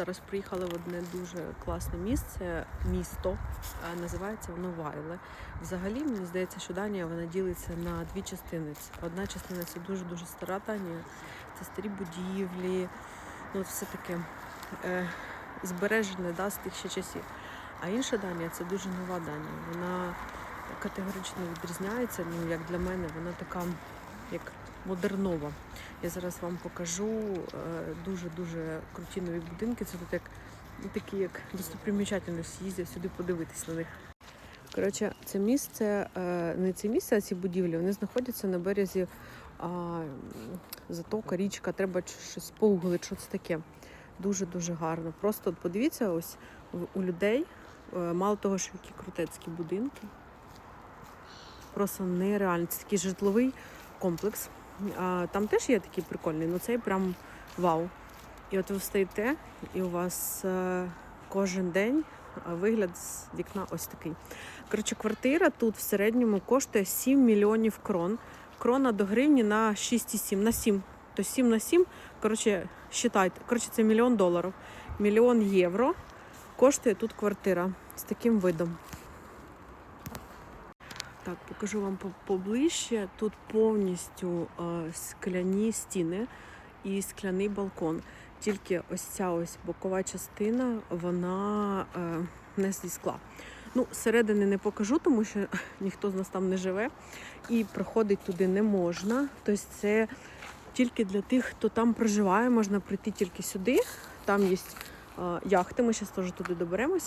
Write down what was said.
зараз приїхали в одне дуже класне місце, місто. е, Називається воно Вайле. Взагалі, мені здається, що Данія вона ділиться на дві частини. Одна частина це дуже-дуже стара Данія, це старі будівлі, ну все таке е, збережене да, з тих ще часів. А інша Данія це дуже нова Данія. Вона категорично відрізняється. Ну, як для мене, вона така як модернова. Я зараз вам покажу е, дуже-дуже круті нові будинки. Це тут як ну, такі, як достопримічательності їздять сюди подивитись на них. Коротше, це місце, е, не це місце, а ці будівлі, вони знаходяться на березі а, затока, річка, треба щось погуглити, що це таке. Дуже-дуже гарно. Просто подивіться, ось у людей, е, мало того, що які крутецькі будинки. Просто нереально. Це такий житловий комплекс. А, там теж є такий прикольний, але цей прям вау. І от ви встаєте, і у вас е, кожен день е, вигляд з вікна ось такий. Коротше, квартира тут в середньому коштує 7 мільйонів крон. Крона до гривні на 6,7, на 7. То 7 на 7, коротше, считайте. Коротше, це мільйон доларів. Мільйон євро коштує тут квартира з таким видом. Так, покажу вам поближче. Тут повністю е, скляні стіни і скляний балкон. Тільки ось ця ось бокова частина, вона е, не зі скла. Ну, зсередини не покажу, тому що ніхто з нас там не живе і проходити туди не можна. Тобто це тільки для тих, хто там проживає, можна прийти тільки сюди. Там є е, яхти, ми зараз теж туди доберемося.